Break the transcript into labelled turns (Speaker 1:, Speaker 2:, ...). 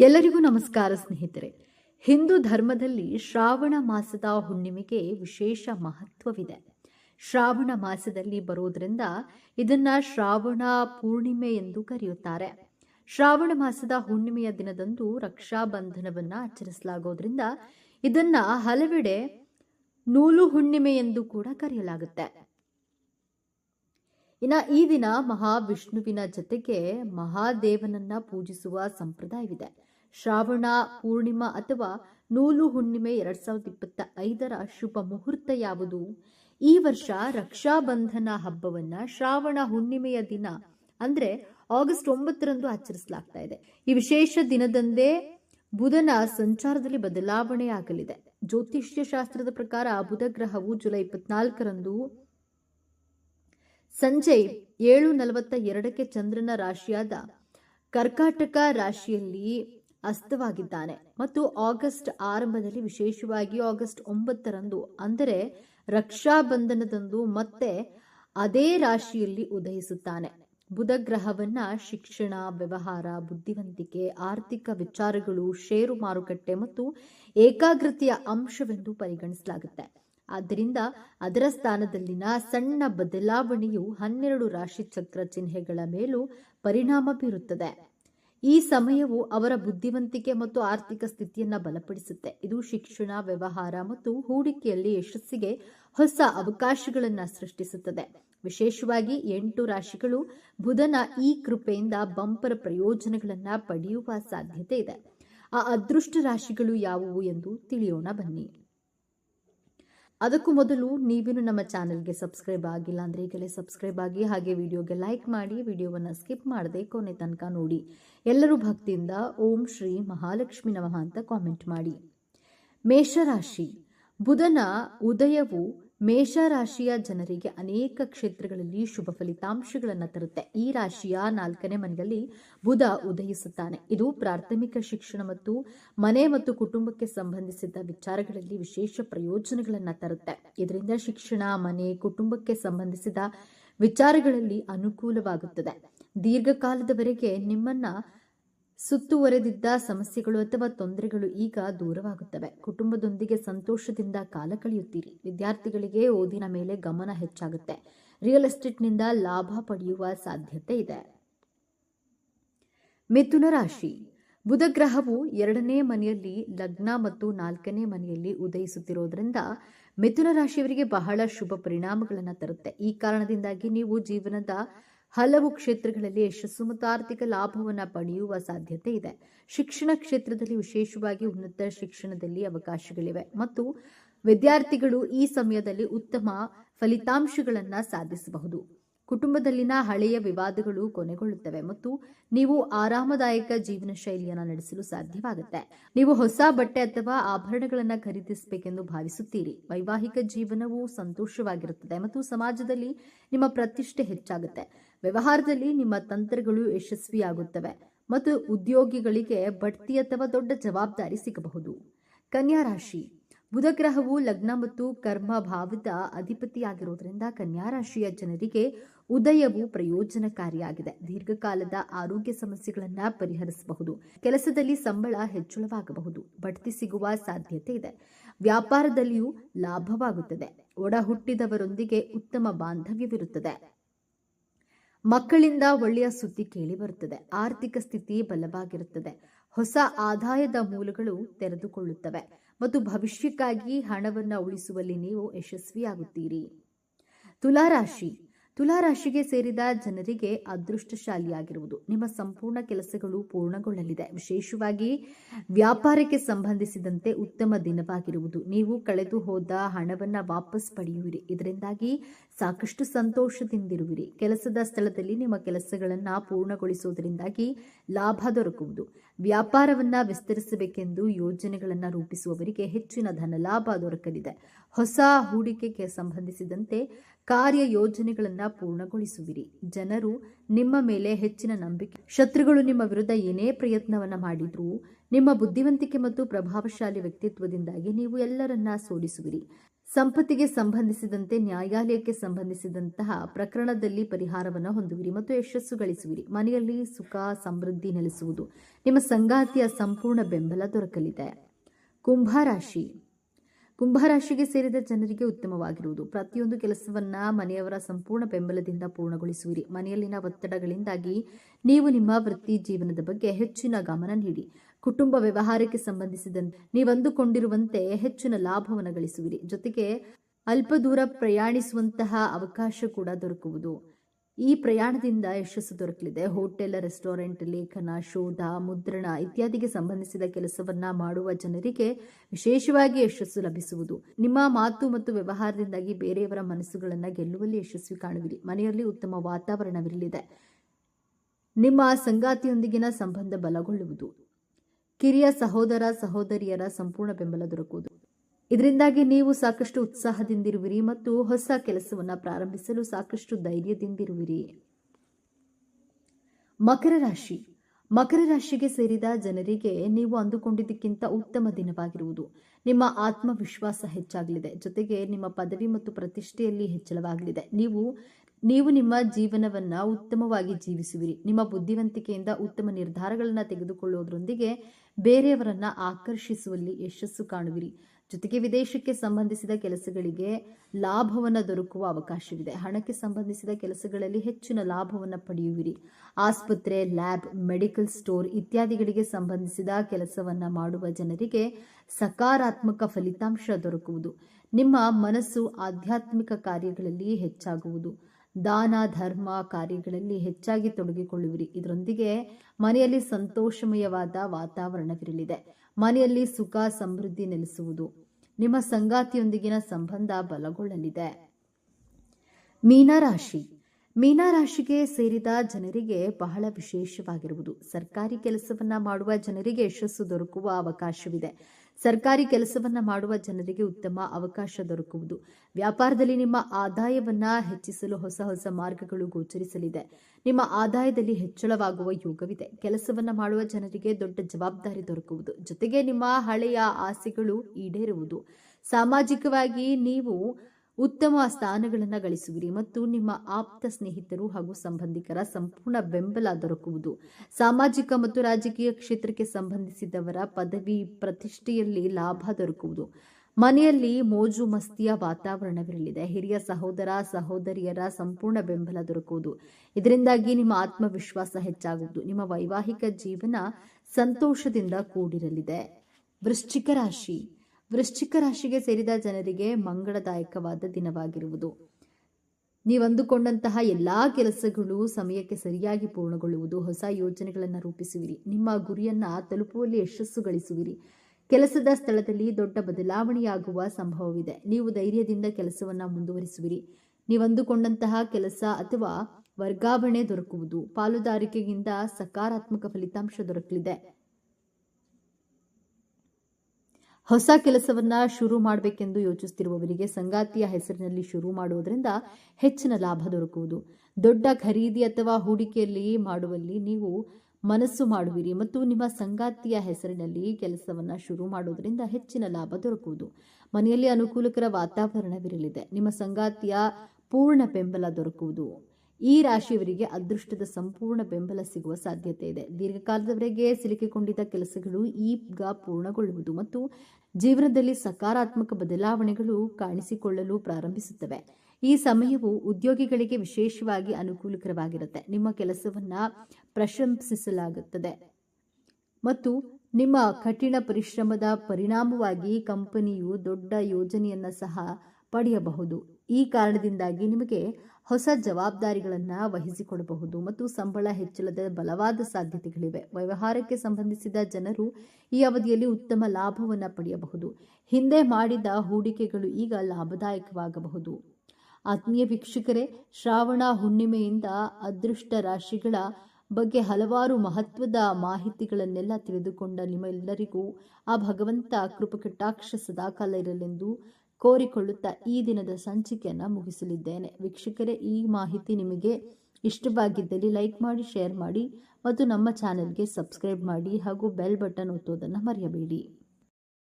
Speaker 1: ಎಲ್ಲರಿಗೂ ನಮಸ್ಕಾರ ಸ್ನೇಹಿತರೆ. ಹಿಂದೂ ಧರ್ಮದಲ್ಲಿ ಶ್ರಾವಣ ಮಾಸದ ಹುಣ್ಣಿಮೆಗೆ ವಿಶೇಷ ಮಹತ್ವವಿದೆ. ಶ್ರಾವಣ ಮಾಸದಲ್ಲಿ ಬರೋದ್ರಿಂದ ಇದನ್ನ ಶ್ರಾವಣ ಪೂರ್ಣಿಮೆ ಎಂದು ಕರೆಯುತ್ತಾರೆ. ಶ್ರಾವಣ ಮಾಸದ ಹುಣ್ಣಿಮೆಯ ದಿನದಂದು ರಕ್ಷಾಬಂಧನವನ್ನ ಆಚರಿಸಲಾಗೋದ್ರಿಂದ ಇದನ್ನ ಹಲವೆಡೆ ನೂಲು ಹುಣ್ಣಿಮೆ ಎಂದು ಕೂಡ ಕರೆಯಲಾಗುತ್ತೆ. ಇನ್ನು ಈ ದಿನ ಮಹಾವಿಷ್ಣುವಿನ ಜೊತೆಗೆ ಮಹಾದೇವನನ್ನ ಪೂಜಿಸುವ ಸಂಪ್ರದಾಯವಿದೆ. ಶ್ರಾವಣ, ಪೂರ್ಣಿಮಾ ಅಥವಾ ನೂಲು ಹುಣ್ಣಿಮೆ ಎರಡ್ ಸಾವಿರದ ಇಪ್ಪತ್ತ ಐದರ ಶುಭ ಮುಹೂರ್ತ ಯಾವುದು? ಈ ವರ್ಷ ರಕ್ಷಾಬಂಧನ ಹಬ್ಬವನ್ನ ಶ್ರಾವಣ ಹುಣ್ಣಿಮೆಯ ದಿನ ಅಂದ್ರೆ ಆಗಸ್ಟ್ ಒಂಬತ್ತರಂದು ಆಚರಿಸಲಾಗ್ತಾ ಇದೆ. ಈ ವಿಶೇಷ ದಿನದಂದೇ ಬುಧನ ಸಂಚಾರದಲ್ಲಿ ಬದಲಾವಣೆ ಆಗಲಿದೆ. ಜ್ಯೋತಿಷ್ಯ ಶಾಸ್ತ್ರದ ಪ್ರಕಾರ ಬುಧ ಗ್ರಹವು ಜುಲೈ ಇಪ್ಪತ್ನಾಲ್ಕರಂದು ಸಂಜೆ ಏಳು ನಲವತ್ತ ಎರಡಕ್ಕೆ ಚಂದ್ರನ ರಾಶಿಯಾದ ಕರ್ಕಾಟಕ ರಾಶಿಯಲ್ಲಿ ಅಸ್ತವಾಗಿದ್ದಾನೆ. ಮತ್ತು ಆಗಸ್ಟ್ ಆರಂಭದಲ್ಲಿ, ವಿಶೇಷವಾಗಿ ಆಗಸ್ಟ್ ಒಂಬತ್ತರಂದು, ಅಂದರೆ ರಕ್ಷಾ ಬಂಧನದಂದು ಮತ್ತೆ ಅದೇ ರಾಶಿಯಲ್ಲಿ ಉದಯಿಸುತ್ತಾನೆ. ಬುಧ ಗ್ರಹವನ್ನ ಶಿಕ್ಷಣ, ವ್ಯವಹಾರ, ಬುದ್ಧಿವಂತಿಕೆ, ಆರ್ಥಿಕ ವಿಚಾರಗಳು, ಷೇರು ಮಾರುಕಟ್ಟೆ ಮತ್ತು ಏಕಾಗ್ರತೆಯ ಅಂಶವೆಂದು ಪರಿಗಣಿಸಲಾಗುತ್ತೆ. ಆದ್ದರಿಂದ ಅದರ ಸ್ಥಾನದಲ್ಲಿನ ಸಣ್ಣ ಬದಲಾವಣೆಯು ಹನ್ನೆರಡು ರಾಶಿ ಚಕ್ರ ಚಿಹ್ನೆಗಳ ಮೇಲೂ ಪರಿಣಾಮ ಬೀರುತ್ತದೆ. ಈ ಸಮಯವು ಅವರ ಬುದ್ಧಿವಂತಿಕೆ ಮತ್ತು ಆರ್ಥಿಕ ಸ್ಥಿತಿಯನ್ನು ಬಲಪಡಿಸುತ್ತೆ. ಇದು ಶಿಕ್ಷಣ, ವ್ಯವಹಾರ ಮತ್ತು ಹೂಡಿಕೆಯಲ್ಲಿ ಯಶಸ್ಸಿಗೆ ಹೊಸ ಅವಕಾಶಗಳನ್ನು ಸೃಷ್ಟಿಸುತ್ತದೆ. ವಿಶೇಷವಾಗಿ ಎಂಟು ರಾಶಿಗಳು ಬುಧನ ಈ ಕೃಪೆಯಿಂದ ಬಂಪರ್ ಪ್ರಯೋಜನಗಳನ್ನು ಪಡೆಯುವ ಸಾಧ್ಯತೆ ಇದೆ. ಆ ಅದೃಷ್ಟ ರಾಶಿಗಳು ಯಾವುವು ಎಂದು ತಿಳಿಯೋಣ ಬನ್ನಿ. ಅದಕ್ಕೂ ಮೊದಲು ನೀವೇನು ನಮ್ಮ ಚಾನಲ್ಗೆ ಸಬ್ಸ್ಕ್ರೈಬ್ ಆಗಿಲ್ಲ ಅಂದರೆ ಈಗಲೇ ಸಬ್ಸ್ಕ್ರೈಬ್ ಆಗಿ ಹಾಗೆ ವಿಡಿಯೋಗೆ ಲೈಕ್ ಮಾಡಿ, ವಿಡಿಯೋವನ್ನು ಸ್ಕಿಪ್ ಮಾಡದೆ ಕೊನೆ ತನಕ ನೋಡಿ. ಎಲ್ಲರೂ ಭಕ್ತಿಯಿಂದ ಓಂ ಶ್ರೀ ಮಹಾಲಕ್ಷ್ಮಿ ನಮಃ ಅಂತ ಕಾಮೆಂಟ್ ಮಾಡಿ. ಮೇಷರಾಶಿ, ಬುಧನ ಉದಯವು ಮೇಷರಾಶಿಯ ಜನರಿಗೆ ಅನೇಕ ಕ್ಷೇತ್ರಗಳಲ್ಲಿ ಶುಭ ಫಲಿತಾಂಶಗಳನ್ನು ತರುತ್ತೆ. ಈ ರಾಶಿಯ ನಾಲ್ಕನೇ ಮನೆಯಲ್ಲಿ ಬುಧ ಉದಯಿಸುತ್ತಾನೆ. ಇದು ಪ್ರಾಥಮಿಕ ಶಿಕ್ಷಣ ಮತ್ತು ಮನೆ ಮತ್ತು ಕುಟುಂಬಕ್ಕೆ ಸಂಬಂಧಿಸಿದ ವಿಚಾರಗಳಲ್ಲಿ ವಿಶೇಷ ಪ್ರಯೋಜನಗಳನ್ನು ತರುತ್ತೆ. ಇದರಿಂದ ಶಿಕ್ಷಣ, ಮನೆ, ಕುಟುಂಬಕ್ಕೆ ಸಂಬಂಧಿಸಿದ ವಿಚಾರಗಳಲ್ಲಿ ಅನುಕೂಲವಾಗುತ್ತದೆ. ದೀರ್ಘಕಾಲದವರೆಗೆ ನಿಮ್ಮನ್ನ ಸುತ್ತುವರೆದಿದ್ದ ಸಮಸ್ಯೆಗಳು ಅಥವಾ ತೊಂದರೆಗಳು ಈಗ ದೂರವಾಗುತ್ತವೆ. ಕುಟುಂಬದೊಂದಿಗೆ ಸಂತೋಷದಿಂದ ಕಾಲ ಕಳೆಯುತ್ತೀರಿ. ವಿದ್ಯಾರ್ಥಿಗಳಿಗೆ ಓದಿನ ಮೇಲೆ ಗಮನ ಹೆಚ್ಚಾಗುತ್ತೆ. ರಿಯಲ್ ಎಸ್ಟೇಟ್ನಿಂದ ಲಾಭ ಪಡೆಯುವ ಸಾಧ್ಯತೆ ಇದೆ. ಮಿಥುನ ರಾಶಿ. ಬುಧ ಗ್ರಹವು ಎರಡನೇ ಮನೆಯಲ್ಲಿ, ಲಗ್ನ ಮತ್ತು ನಾಲ್ಕನೇ ಮನೆಯಲ್ಲಿ ಉದಯಿಸುತ್ತಿರೋದ್ರಿಂದ ಮಿಥುನ ರಾಶಿಯವರಿಗೆ ಬಹಳ ಶುಭ ಪರಿಣಾಮಗಳನ್ನು ತರುತ್ತೆ. ಈ ಕಾರಣದಿಂದಾಗಿ ನೀವು ಜೀವನದ ಹಲವು ಕ್ಷೇತ್ರಗಳಲ್ಲಿ ಯಶಸ್ಸು ಮತ್ತು ಆರ್ಥಿಕ ಲಾಭವನ್ನು ಪಡೆಯುವ ಸಾಧ್ಯತೆ ಇದೆ. ಶಿಕ್ಷಣ ಕ್ಷೇತ್ರದಲ್ಲಿ ವಿಶೇಷವಾಗಿ ಉನ್ನತ ಶಿಕ್ಷಣದಲ್ಲಿ ಅವಕಾಶಗಳಿವೆ ಮತ್ತು ವಿದ್ಯಾರ್ಥಿಗಳು ಈ ಸಮಯದಲ್ಲಿ ಉತ್ತಮ ಫಲಿತಾಂಶಗಳನ್ನು ಸಾಧಿಸಬಹುದು. ಕುಟುಂಬದಲ್ಲಿನ ಹಳೆಯ ವಿವಾದಗಳು ಕೊನೆಗೊಳ್ಳುತ್ತವೆ ಮತ್ತು ನೀವು ಆರಾಮದಾಯಕ ಜೀವನ ಶೈಲಿಯನ್ನು ನಡೆಸಲು ಸಾಧ್ಯವಾಗುತ್ತೆ. ನೀವು ಹೊಸ ಬಟ್ಟೆ ಅಥವಾ ಆಭರಣಗಳನ್ನು ಖರೀದಿಸಬೇಕೆಂದು ಭಾವಿಸುತ್ತೀರಿ. ವೈವಾಹಿಕ ಜೀವನವು ಸಂತೋಷವಾಗಿರುತ್ತದೆ ಮತ್ತು ಸಮಾಜದಲ್ಲಿ ನಿಮ್ಮ ಪ್ರತಿಷ್ಠೆ ಹೆಚ್ಚಾಗುತ್ತೆ. ವ್ಯವಹಾರದಲ್ಲಿ ನಿಮ್ಮ ತಂತ್ರಗಳು ಯಶಸ್ವಿಯಾಗುತ್ತವೆ ಮತ್ತು ಉದ್ಯೋಗಿಗಳಿಗೆ ಬಡ್ತಿ ಅಥವಾ ದೊಡ್ಡ ಜವಾಬ್ದಾರಿ ಸಿಗಬಹುದು. ಕನ್ಯಾ ರಾಶಿ ಬುಧ ಗ್ರಹವು ಲಗ್ನ ಮತ್ತು ಕರ್ಮ ಭಾವದ ಅಧಿಪತಿಯಾಗಿರುವುದರಿಂದ ಕನ್ಯಾ ರಾಶಿಯ ಜನರಿಗೆ ಉದಯವು ಪ್ರಯೋಜನಕಾರಿಯಾಗಿದೆ. ದೀರ್ಘಕಾಲದ ಆರೋಗ್ಯ ಸಮಸ್ಯೆಗಳನ್ನು ಪರಿಹರಿಸಬಹುದು. ಕೆಲಸದಲ್ಲಿ ಸಂಬಳ ಹೆಚ್ಚಳವಾಗಬಹುದು. ಬಡ್ತಿ ಸಿಗುವ ಸಾಧ್ಯತೆ ಇದೆ. ವ್ಯಾಪಾರದಲ್ಲಿಯೂ ಲಾಭವಾಗುತ್ತದೆ. ಒಡ ಹುಟ್ಟಿದವರೊಂದಿಗೆ ಉತ್ತಮ ಬಾಂಧವ್ಯವಿರುತ್ತದೆ. ಮಕ್ಕಳಿಂದ ಒಳ್ಳೆಯ ಸುದ್ದಿ ಕೇಳಿ ಬರುತ್ತದೆ. ಆರ್ಥಿಕ ಸ್ಥಿತಿ ಬಲವಾಗಿರುತ್ತದೆ. ಹೊಸ ಆದಾಯದ ಮೂಲಗಳು ತೆರೆದುಕೊಳ್ಳುತ್ತವೆ ಮತ್ತು ಭವಿಷ್ಯಕ್ಕಾಗಿ ಹಣವನ್ನು ಉಳಿಸುವಲ್ಲಿ ನೀವು ಯಶಸ್ವಿಯಾಗುತ್ತೀರಿ. ತುಲಾರಾಶಿ. ತುಲಾರಾಶಿಗೆ ಸೇರಿದ ಜನರಿಗೆ ಅದೃಷ್ಟಶಾಲಿಯಾಗಿರುವುದು. ನಿಮ್ಮ ಸಂಪೂರ್ಣ ಕೆಲಸಗಳು ಪೂರ್ಣಗೊಳ್ಳಲಿದೆ. ವಿಶೇಷವಾಗಿ ವ್ಯಾಪಾರಕ್ಕೆ ಸಂಬಂಧಿಸಿದಂತೆ ಉತ್ತಮ ದಿನವಾಗಿರುವುದು. ನೀವು ಕಳೆದು ಹೋದ ಹಣವನ್ನು ವಾಪಸ್ ಪಡೆಯುವಿರಿ. ಇದರಿಂದಾಗಿ ಸಾಕಷ್ಟು ಸಂತೋಷದಿಂದಿರುವಿರಿ. ಕೆಲಸದ ಸ್ಥಳದಲ್ಲಿ ನಿಮ್ಮ ಕೆಲಸಗಳನ್ನು ಪೂರ್ಣಗೊಳಿಸುವುದರಿಂದಾಗಿ ಲಾಭ ದೊರಕುವುದು. ವ್ಯಾಪಾರವನ್ನ ವಿಸ್ತರಿಸಬೇಕೆಂದು ಯೋಜನೆಗಳನ್ನು ರೂಪಿಸುವವರಿಗೆ ಹೆಚ್ಚಿನ ಧನಲಾಭ ದೊರಕಲಿದೆ. ಹೊಸ ಹೂಡಿಕೆಗೆ ಸಂಬಂಧಿಸಿದಂತೆ ಕಾರ್ಯ ಯೋಜನೆಗಳನ್ನು ಪೂರ್ಣಗೊಳಿಸುವಿರಿ. ಜನರು ನಿಮ್ಮ ಮೇಲೆ ಹೆಚ್ಚಿನ ನಂಬಿಕೆ, ಶತ್ರುಗಳು ನಿಮ್ಮ ವಿರುದ್ಧ ಏನೇ ಪ್ರಯತ್ನವನ್ನ ಮಾಡಿದರೂ ನಿಮ್ಮ ಬುದ್ಧಿವಂತಿಕೆ ಮತ್ತು ಪ್ರಭಾವಶಾಲಿ ವ್ಯಕ್ತಿತ್ವದಿಂದಾಗಿ ನೀವು ಎಲ್ಲರನ್ನ ಸೋಲಿಸುವಿರಿ. ಸಂಪತ್ತಿಗೆ ಸಂಬಂಧಿಸಿದಂತೆ, ನ್ಯಾಯಾಲಯಕ್ಕೆ ಸಂಬಂಧಿಸಿದಂತಹ ಪ್ರಕರಣದಲ್ಲಿ ಪರಿಹಾರವನ್ನು ಹೊಂದುವಿರಿ ಮತ್ತು ಯಶಸ್ಸು ಗಳಿಸುವಿರಿ. ಮನೆಯಲ್ಲಿ ಸುಖ, ಸಮೃದ್ಧಿ ನೆಲೆಸುವುದು. ನಿಮ್ಮ ಸಂಗಾತಿಯ ಸಂಪೂರ್ಣ ಬೆಂಬಲ ದೊರಕಲಿದೆ. ಕುಂಭರಾಶಿ ಕುಂಭರಾಶಿಗೆ ಸೇರಿದ ಜನರಿಗೆ ಉತ್ತಮವಾಗಿರುವುದು. ಪ್ರತಿಯೊಂದು ಕೆಲಸವನ್ನ ಮನೆಯವರ ಸಂಪೂರ್ಣ ಬೆಂಬಲದಿಂದ ಪೂರ್ಣಗೊಳಿಸುವಿರಿ. ಮನೆಯಲ್ಲಿನ ಒತ್ತಡಗಳಿಂದಾಗಿ ನೀವು ನಿಮ್ಮ ವೃತ್ತಿ ಜೀವನದ ಬಗ್ಗೆ ಹೆಚ್ಚಿನ ಗಮನ ನೀಡಿ. ಕುಟುಂಬ ವ್ಯವಹಾರಕ್ಕೆ ಸಂಬಂಧಿಸಿದಂತೆ ನೀವಂದುಕೊಂಡಿರುವಂತೆ ಹೆಚ್ಚಿನ ಲಾಭವನ್ನು ಗಳಿಸುವಿರಿ. ಜೊತೆಗೆ ಅಲ್ಪ ದೂರ ಪ್ರಯಾಣಿಸುವಂತಹ ಅವಕಾಶ ಕೂಡ ದೊರಕುವುದು. ಈ ಪ್ರಯಾಣದಿಂದ ಯಶಸ್ಸು ದೊರಕಲಿದೆ. ಹೋಟೆಲ್, ರೆಸ್ಟೋರೆಂಟ್, ಲೇಖನ, ಶೋಧ, ಮುದ್ರಣ ಇತ್ಯಾದಿಗೆ ಸಂಬಂಧಿಸಿದ ಕೆಲಸವನ್ನ ಮಾಡುವ ಜನರಿಗೆ ವಿಶೇಷವಾಗಿ ಯಶಸ್ಸು ಲಭಿಸುವುದು. ನಿಮ್ಮ ಮಾತು ಮತ್ತು ವ್ಯವಹಾರದಿಂದಾಗಿ ಬೇರೆಯವರ ಮನಸ್ಸುಗಳನ್ನು ಗೆಲ್ಲುವಲ್ಲಿ ಯಶಸ್ವಿ ಕಾಣುವಿರಿ. ಮನೆಯಲ್ಲಿ ಉತ್ತಮ ವಾತಾವರಣವಿರಲಿದೆ. ನಿಮ್ಮ ಸಂಗಾತಿಯೊಂದಿಗಿನ ಸಂಬಂಧ ಬಲಗೊಳ್ಳುವುದು. ಕಿರಿಯ ಸಹೋದರ, ಸಹೋದರಿಯರ ಸಂಪೂರ್ಣ ಬೆಂಬಲ ದೊರಕುವುದು. ಇದರಿಂದಾಗಿ ನೀವು ಸಾಕಷ್ಟು ಉತ್ಸಾಹದಿಂದಿರುವಿರಿ ಮತ್ತು ಹೊಸ ಕೆಲಸವನ್ನು ಪ್ರಾರಂಭಿಸಲು ಸಾಕಷ್ಟು ಧೈರ್ಯದಿಂದಿರುವಿರಿ. ಮಕರ ರಾಶಿ. ಮಕರ ರಾಶಿಗೆ ಸೇರಿದ ಜನರಿಗೆ ನೀವು ಅಂದುಕೊಂಡಿದ್ದಕ್ಕಿಂತ ಉತ್ತಮ ದಿನವಾಗಿರುವುದು. ನಿಮ್ಮ ಆತ್ಮವಿಶ್ವಾಸ ಹೆಚ್ಚಾಗಲಿದೆ. ಜೊತೆಗೆ ನಿಮ್ಮ ಪದವಿ ಮತ್ತು ಪ್ರತಿಷ್ಠೆಯಲ್ಲಿ ಹೆಚ್ಚಳವಾಗಲಿದೆ. ನೀವು ನೀವು ನಿಮ್ಮ ಜೀವನವನ್ನು ಉತ್ತಮವಾಗಿ ಜೀವಿಸುವಿರಿ. ನಿಮ್ಮ ಬುದ್ಧಿವಂತಿಕೆಯಿಂದ ಉತ್ತಮ ನಿರ್ಧಾರಗಳನ್ನು ತೆಗೆದುಕೊಳ್ಳುವುದರೊಂದಿಗೆ ಬೇರೆಯವರನ್ನ ಆಕರ್ಷಿಸುವಲ್ಲಿ ಯಶಸ್ಸು ಕಾಣುವಿರಿ. ಜೊತೆಗೆ ವಿದೇಶಕ್ಕೆ ಸಂಬಂಧಿಸಿದ ಕೆಲಸಗಳಿಗೆ ಲಾಭವನ್ನು ದೊರಕುವ ಅವಕಾಶವಿದೆ. ಹಣಕ್ಕೆ ಸಂಬಂಧಿಸಿದ ಕೆಲಸಗಳಲ್ಲಿ ಹೆಚ್ಚಿನ ಲಾಭವನ್ನು ಪಡೆಯುವಿರಿ. ಆಸ್ಪತ್ರೆ, ಲ್ಯಾಬ್, ಮೆಡಿಕಲ್ ಸ್ಟೋರ್ ಇತ್ಯಾದಿಗಳಿಗೆ ಸಂಬಂಧಿಸಿದ ಕೆಲಸವನ್ನು ಮಾಡುವ ಜನರಿಗೆ ಸಕಾರಾತ್ಮಕ ಫಲಿತಾಂಶ ದೊರಕುವುದು. ನಿಮ್ಮ ಮನಸ್ಸು ಆಧ್ಯಾತ್ಮಿಕ ಕಾರ್ಯಗಳಲ್ಲಿ ಹೆಚ್ಚಾಗುವುದು. ದಾನ, ಧರ್ಮ ಕಾರ್ಯಗಳಲ್ಲಿ ಹೆಚ್ಚಾಗಿ ತೊಡಗಿಕೊಳ್ಳುವಿರಿ. ಇದರೊಂದಿಗೆ ಮನೆಯಲ್ಲಿ ಸಂತೋಷಮಯವಾದ ವಾತಾವರಣವಿರಲಿದೆ. ಮನೆಯಲ್ಲಿ ಸುಖ, ಸಮೃದ್ಧಿ ನೆಲೆಸುವುದು. ನಿಮ್ಮ ಸಂಗಾತಿಯೊಂದಿಗಿನ ಸಂಬಂಧ ಬಲಗೊಳ್ಳಲಿದೆ. ಮೀನರಾಶಿ. ಮೀನರಾಶಿಗೆ ಸೇರಿದ ಜನರಿಗೆ ಬಹಳ ವಿಶೇಷವಾಗಿರುವುದು. ಸರ್ಕಾರಿ ಕೆಲಸವನ್ನ ಮಾಡುವ ಜನರಿಗೆ ಯಶಸ್ಸು ದೊರಕುವ ಅವಕಾಶವಿದೆ. ಸರ್ಕಾರಿ ಕೆಲಸವನ್ನ ಮಾಡುವ ಜನರಿಗೆ ಉತ್ತಮ ಅವಕಾಶ ದೊರಕುವುದು. ವ್ಯಾಪಾರದಲ್ಲಿ ನಿಮ್ಮ ಆದಾಯವನ್ನ ಹೆಚ್ಚಿಸಲು ಹೊಸ ಹೊಸ ಮಾರ್ಗಗಳು ಗೋಚರಿಸಲಿದೆ. ನಿಮ್ಮ ಆದಾಯದಲ್ಲಿ ಹೆಚ್ಚಳವಾಗುವ ಯೋಗವಿದೆ. ಕೆಲಸವನ್ನ ಮಾಡುವ ಜನರಿಗೆ ದೊಡ್ಡ ಜವಾಬ್ದಾರಿ ದೊರಕುವುದು. ಜೊತೆಗೆ ನಿಮ್ಮ ಹಳೆಯ ಆಸೆಗಳು ಈಡೇರುವುದು. ಸಾಮಾಜಿಕವಾಗಿ ನೀವು ಉತ್ತಮ ಸ್ಥಾನಗಳನ್ನು ಗಳಿಸುವಿರಿ ಮತ್ತು ನಿಮ್ಮ ಆಪ್ತ ಸ್ನೇಹಿತರು ಹಾಗೂ ಸಂಬಂಧಿಕರ ಸಂಪೂರ್ಣ ಬೆಂಬಲ ದೊರಕುವುದು. ಸಾಮಾಜಿಕ ಮತ್ತು ರಾಜಕೀಯ ಕ್ಷೇತ್ರಕ್ಕೆ ಸಂಬಂಧಿಸಿದವರ ಪದವಿ ಪ್ರತಿಷ್ಠೆಯಲ್ಲಿ ಲಾಭ ದೊರಕುವುದು. ಮನೆಯಲ್ಲಿ ಮೋಜು ಮಸ್ತಿಯ ವಾತಾವರಣವಿರಲಿದೆ. ಹಿರಿಯ ಸಹೋದರ, ಸಹೋದರಿಯರ ಸಂಪೂರ್ಣ ಬೆಂಬಲ ದೊರಕುವುದು. ಇದರಿಂದಾಗಿ ನಿಮ್ಮ ಆತ್ಮವಿಶ್ವಾಸ ಹೆಚ್ಚಾಗುವುದು. ನಿಮ್ಮ ವೈವಾಹಿಕ ಜೀವನ ಸಂತೋಷದಿಂದ ಕೂಡಿರಲಿದೆ. ವೃಶ್ಚಿಕ ರಾಶಿ. ವೃಶ್ಚಿಕ ರಾಶಿಗೆ ಸೇರಿದ ಜನರಿಗೆ ಮಂಗಳದಾಯಕವಾದ ದಿನವಾಗಿರುವುದು. ನೀವಂದುಕೊಂಡಂತಹ ಎಲ್ಲ ಕೆಲಸಗಳು ಸಮಯಕ್ಕೆ ಸರಿಯಾಗಿ ಪೂರ್ಣಗೊಳ್ಳುವುದು. ಹೊಸ ಯೋಜನೆಗಳನ್ನು ರೂಪಿಸುವಿರಿ. ನಿಮ್ಮ ಗುರಿಯನ್ನ ತಲುಪುವಲ್ಲಿ ಯಶಸ್ಸು ಗಳಿಸುವಿರಿ. ಕೆಲಸದ ಸ್ಥಳದಲ್ಲಿ ದೊಡ್ಡ ಬದಲಾವಣೆಯಾಗುವ ಸಂಭವವಿದೆ. ನೀವು ಧೈರ್ಯದಿಂದ ಕೆಲಸವನ್ನು ಮುಂದುವರಿಸುವಿರಿ. ನೀವಂದುಕೊಂಡಂತಹ ಕೆಲಸ ಅಥವಾ ವರ್ಗಾವಣೆ ದೊರಕುವುದು. ಪಾಲುದಾರಿಕೆಗಿಂತ ಸಕಾರಾತ್ಮಕ ಫಲಿತಾಂಶ ದೊರಕಲಿದೆ. ಹೊಸ ಕೆಲಸವನ್ನ ಶುರು ಮಾಡಬೇಕೆಂದು ಯೋಚಿಸುತ್ತಿರುವವರಿಗೆ ಸಂಗಾತಿಯ ಹೆಸರಿನಲ್ಲಿ ಶುರು ಮಾಡುವುದರಿಂದ ಹೆಚ್ಚಿನ ಲಾಭ ದೊರಕುವುದು. ದೊಡ್ಡ ಖರೀದಿ ಅಥವಾ ಹೂಡಿಕೆಯಲ್ಲಿ ಮಾಡುವಲ್ಲಿ ನೀವು ಮನಸ್ಸು ಮಾಡುವಿರಿ ಮತ್ತು ನಿಮ್ಮ ಸಂಗಾತಿಯ ಹೆಸರಿನಲ್ಲಿ ಕೆಲಸವನ್ನ ಶುರು ಮಾಡುವುದರಿಂದ ಹೆಚ್ಚಿನ ಲಾಭ ದೊರಕುವುದು. ಮನೆಯಲ್ಲಿ ಅನುಕೂಲಕರ ವಾತಾವರಣವಿರಲಿದೆ. ನಿಮ್ಮ ಸಂಗಾತಿಯ ಪೂರ್ಣ ಬೆಂಬಲ ದೊರಕುವುದು. ಈ ರಾಶಿಯವರಿಗೆ ಅದೃಷ್ಟದ ಸಂಪೂರ್ಣ ಬೆಂಬಲ ಸಿಗುವ ಸಾಧ್ಯತೆ ಇದೆ. ದೀರ್ಘಕಾಲದವರೆಗೆ ಸಿಲುಕಿಕೊಂಡಿದ್ದ ಕೆಲಸಗಳು ಈಗ ಪೂರ್ಣಗೊಳ್ಳುವುದು ಮತ್ತು ಜೀವನದಲ್ಲಿ ಸಕಾರಾತ್ಮಕ ಬದಲಾವಣೆಗಳು ಕಾಣಿಸಿಕೊಳ್ಳಲು ಪ್ರಾರಂಭಿಸುತ್ತವೆ. ಈ ಸಮಯವು ಉದ್ಯೋಗಿಗಳಿಗೆ ವಿಶೇಷವಾಗಿ ಅನುಕೂಲಕರವಾಗಿರುತ್ತೆ. ನಿಮ್ಮ ಕೆಲಸವನ್ನ ಪ್ರಶಂಸಿಸಲಾಗುತ್ತದೆ ಮತ್ತು ನಿಮ್ಮ ಕಠಿಣ ಪರಿಶ್ರಮದ ಪರಿಣಾಮವಾಗಿ ಕಂಪನಿಯು ದೊಡ್ಡ ಯೋಜನೆಯನ್ನ ಸಹ ಪಡೆಯಬಹುದು. ಈ ಕಾರಣದಿಂದಾಗಿ ನಿಮಗೆ ಹೊಸ ಜವಾಬ್ದಾರಿಗಳನ್ನು ವಹಿಸಿಕೊಡಬಹುದು ಮತ್ತು ಸಂಬಳ ಹೆಚ್ಚಳದ ಬಲವಾದ ಸಾಧ್ಯತೆಗಳಿವೆ. ವ್ಯವಹಾರಕ್ಕೆ ಸಂಬಂಧಿಸಿದ ಜನರು ಈ ಅವಧಿಯಲ್ಲಿ ಉತ್ತಮ ಲಾಭವನ್ನು ಪಡೆಯಬಹುದು. ಹಿಂದೆ ಮಾಡಿದ ಹೂಡಿಕೆಗಳು ಈಗ ಲಾಭದಾಯಕವಾಗಬಹುದು. ಆತ್ಮೀಯ ವೀಕ್ಷಕರೇ, ಶ್ರಾವಣ ಹುಣ್ಣಿಮೆಯಿಂದ ಅದೃಷ್ಟ ರಾಶಿಗಳ ಬಗ್ಗೆ ಹಲವಾರು ಮಹತ್ವದ ಮಾಹಿತಿಗಳನ್ನೆಲ್ಲ ತಿಳಿದುಕೊಂಡ ನಿಮ್ಮೆಲ್ಲರಿಗೂ ಆ ಭಗವಂತ ಕೃಪಕಟಾಕ್ಷ ಸದಾಕಾಲ ಇರಲೆಂದು ಕೋರಿಕೊಳ್ಳುತ್ತಾ ಈ ದಿನದ ಸಂಚಿಕೆಯನ್ನು ಮುಗಿಸಲಿದ್ದೇನೆ. ವೀಕ್ಷಕರೇ, ಈ ಮಾಹಿತಿ ನಿಮಗೆ ಇಷ್ಟವಾಗಿದ್ದಲ್ಲಿ ಲೈಕ್ ಮಾಡಿ, ಶೇರ್ ಮಾಡಿ ಮತ್ತು ನಮ್ಮ ಚಾನೆಲ್ಗೆ ಸಬ್ಸ್ಕ್ರೈಬ್ ಮಾಡಿ ಹಾಗೂ ಬೆಲ್ ಬಟನ್ ಒತ್ತೋದನ್ನು ಮರೆಯಬೇಡಿ.